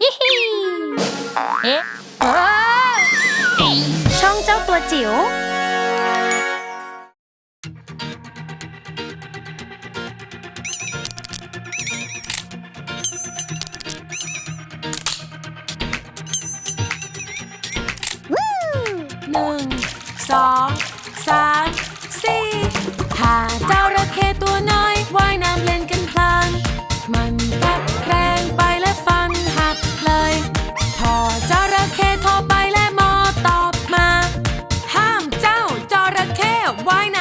ฮิฮิเอ๊ะช่องเจ้าตัวจิ๋วหนึ่งสองสามสี่หาเจ้าระเข้ตัวน้อย why not?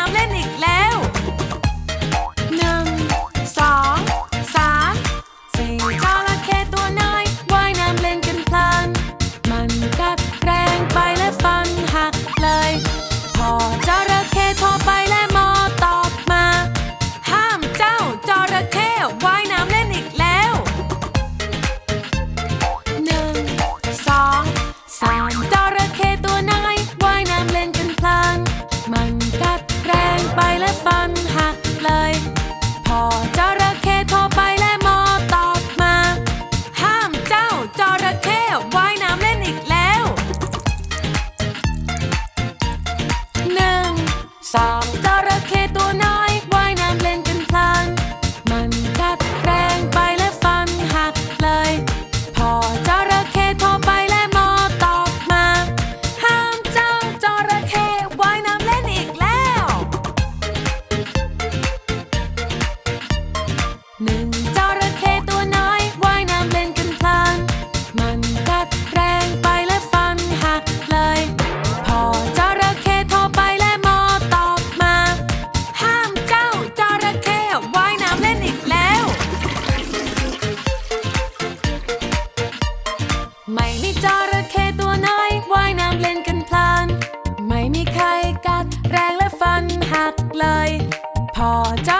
จระเข้ตัวน้อยว่ายน้ำเล่นกันพลาน ไม่มีใครกัดแรงและฟันหักเลย พอจะ